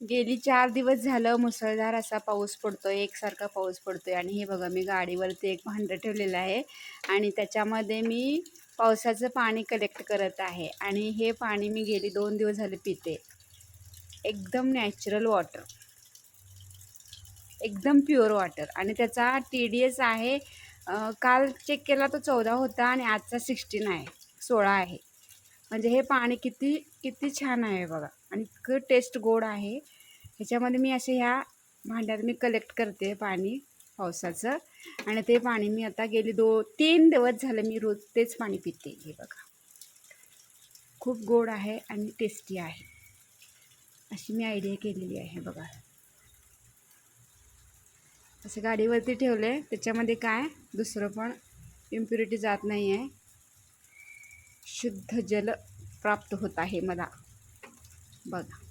गेली चार दिवस झालं मुसळधार असा पाऊस पडतोय एकसारखा पाऊस पडतोय आणि हे बघा मी गाडीवरती एक भांडं ठेवलेलं आहे आणि त्याच्यामध्ये मी पावसाचं पाणी कलेक्ट करत आहे आणि हे पाणी मी गेली दोन दिवस झाले पिते. एकदम नॅचरल वॉटर एकदम प्युअर वॉटर आणि त्याचा टी डी एस आहे काल चेक केला तो चौदा होता आणि आजचा सिक्स्टीन आहे सोळा आहे. म्हणजे हे पाणी किती किती छान आहे बघा. आणि इतकं टेस्ट गोड आहे. ह्याच्यामध्ये मी असे ह्या भांड्यात मी कलेक्ट करते पाणी पावसाचं. आणि ते पाणी मी आता गेली दो तीन दिवस झालं मी रोज तेच पाणी पिते. हे बघा. खूप गोड आहे आणि टेस्टी आहे. अशी मी आयडिया केलेली आहे. बघा. असं गाडीवरती ठेवलं. आहे त्याच्यामध्ये काय? दुसरं पण इम्प्युरिटी जात नाही आहे शुद्ध जल प्राप्त होत आहे मला. बघा.